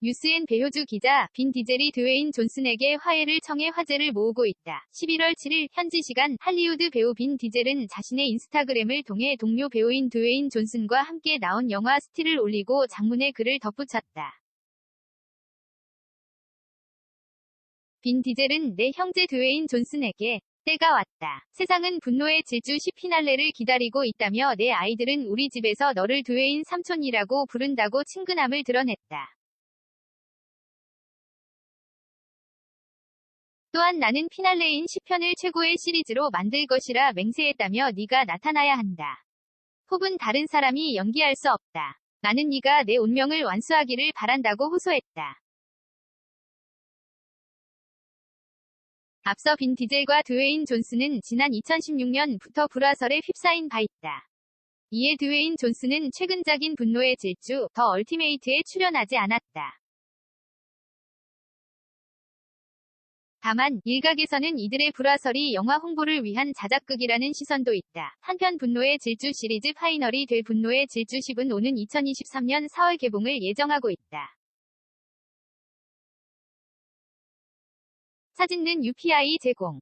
뉴스엔 배효주 기자, 빈 디젤이 드웨인 존슨에게 화해를 청해 화제를 모으고 있다. 11월 7일 현지 시간 할리우드 배우 빈 디젤은 자신의 인스타그램을 통해 동료 배우인 드웨인 존슨과 함께 나온 영화 스틸을 올리고 장문의 글을 덧붙였다. 빈 디젤은 내 형제 드웨인 존슨에게 때가 왔다. 세상은 분노의 질주 10 피날레를 기다리고 있다며 내 아이들은 우리 집에서 너를 드웨인 삼촌이라고 부른다고 친근함을 드러냈다. 또한 나는 피날레인 10편을 최고의 시리즈로 만들 것이라 맹세했다며 네가 나타나야 한다. 혹은 다른 사람이 연기할 수 없다. 나는 네가 내 운명을 완수하기를 바란다고 호소했다. 앞서 빈 디젤과 드웨인 존슨은 지난 2016년부터 불화설에 휩싸인 바 있다. 이에 드웨인 존슨은 최근작인 분노의 질주, 더 얼티메이트에 출연하지 않았다. 다만 일각에서는 이들의 불화설이 영화 홍보를 위한 자작극이라는 시선도 있다. 한편 분노의 질주 시리즈 파이널이 될 분노의 질주 10은 오는 2023년 4월 개봉을 예정하고 있다. 사진는 UPI 제공